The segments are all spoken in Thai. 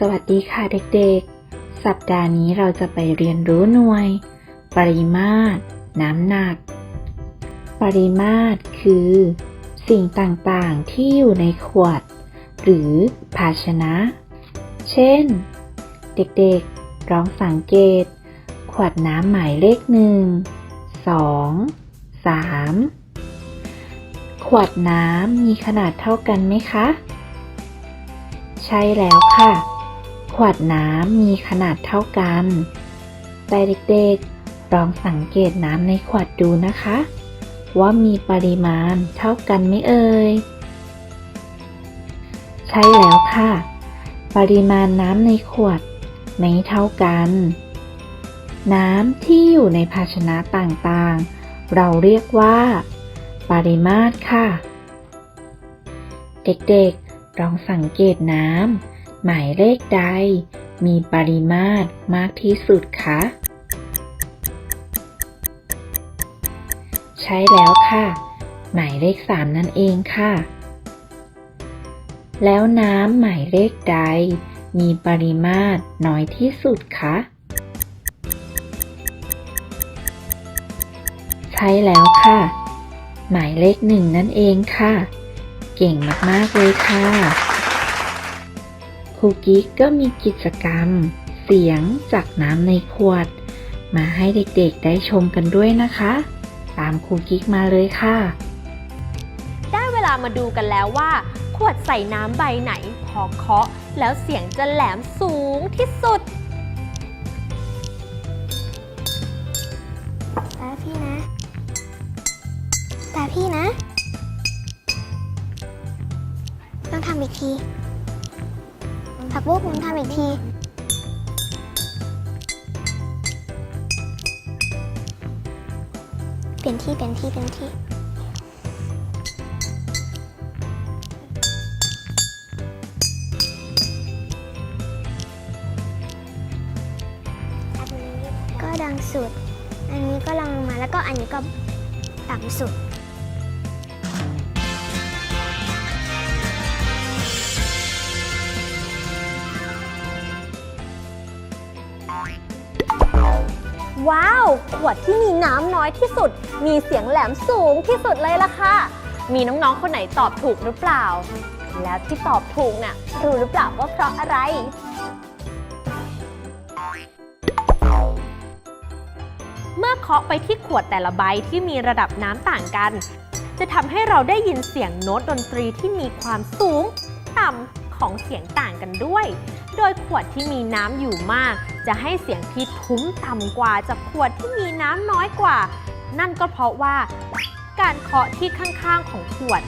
สวัสดีค่ะเด็กๆ สัปดาห์นี้เราจะไปเรียนรู้หน่วย ปริมาตร น้ำหนัก ปริมาตรคือ สิ่งต่างๆที่อยู่ในขวด หรือภาชนะ เช่น เด็กๆลองสังเกต ขวดน้ำหมายเลขหนึ่งสองสามขวดน้ำมีขนาดเท่ากันไหมคะ ใช่แล้วค่ะ ขวดน้ำมีขนาดเท่ากัน แต่เด็กๆ ลองสังเกตน้ำในขวดดูนะคะ ว่ามีปริมาณเท่ากันไหมเอ่ย ใช่แล้วค่ะ ปริมาณน้ำในขวดไม่เท่ากัน น้ำที่อยู่ในภาชนะต่างๆ เราเรียกว่า ปริมาตรค่ะ เด็กๆลองสังเกตน้ำ หมายเลขใด มีปริมาตรมากที่สุดคะ ใช่แล้วค่ะ หมายเลขสามนั่นเองค่ะ แล้วน้ำหมายเลขใด มีปริมาตรน้อยที่สุดคะ ใช่แล้วค่ะ หมายเลขหนึ่งนั่นเองค่ะ เก่งมาก ๆ เลยค่ะ รูกิ๊กก็มีกิจกรรม เสียงจากน้ำในขวด มาให้เด็กๆได้ชมกันด้วยนะคะ ตามครูกิ๊กมาเลยค่ะ ได้เวลามาดูกันแล้วว่า ขวดใส่น้ำใบไหนพอเคาะ แล้วเสียงจะแหลมสูงที่สุดตาพี่นะตาพี่นะ ต้องทำอีกที ผักบุ้งต้องทำอีกที เปลี่ยนที่เปลี่ยนที่เปลี่ยนที่ ก็ดังสุด อันนี้ก็ลองลงมาแล้วก็อันนี้ก็ต่ำสุด ว้าว ขวดที่มีน้ำน้อยที่สุด มีเสียงแหลมสูงที่สุดเลยล่ะค่ะ มีน้องๆ คนไหนตอบถูกหรือเปล่า แล้วที่ตอบถูกน่ะ รู้หรือเปล่าว่าเพราะอะไร เมื่อเคาะไปที่ขวดแต่ละใบที่มีระดับน้ำต่างกัน จะทำให้เราได้ยินเสียงโน้ตดนตรีที่มีความสูง ต่ำ ของเสียงต่างกันด้วย โดยขวดที่มีน้ำอยู่มาก จะให้เสียงที่ทุ้มต่ำกว่าจากขวดที่มีน้ำน้อยกว่า นั่นก็เพราะว่าการเคาะที่ข้างๆของขวด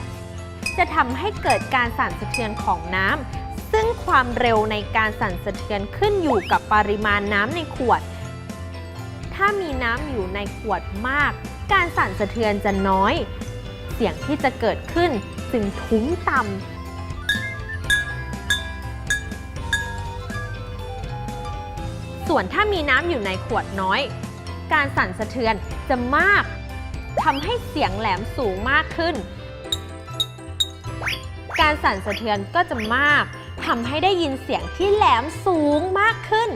จะทำให้เกิดการสั่นสะเทือนของน้ำซึ่งความเร็วในการสั่นสะเทือนขึ้นอยู่กับปริมาณน้ำในขวด ถ้ามีน้ำอยู่ในขวดมาก การสั่นสะเทือนจะน้อย เสียงที่จะเกิดขึ้นจึงทุ้มต่ำ ส่วนถ้ามีน้ำอยู่ในขวดน้อย การสั่นสะเทือนจะมากทำให้เสียงแหลมสูงมากขึ้น การสั่นสะเทือนก็จะมากทำให้ได้ยินเสียงที่แหลมสูงมากขึ้น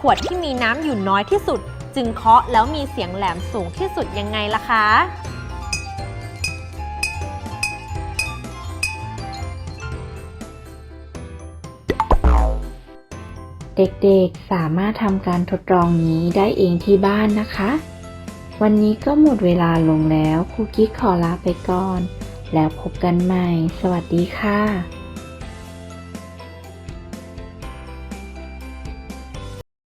ขวดที่มีน้ำอยู่น้อยที่สุด จึงเคาะแล้วมีเสียงแหลมสูงที่สุดยังไงล่ะคะ เด็กๆ สามารถทำการทดลองนี้ได้เองที่บ้านนะคะ วันนี้ก็หมดเวลาลงแล้วครูกิ๊กขอลาไปก่อน แล้วพบกันใหม่ สวัสดีค่ะ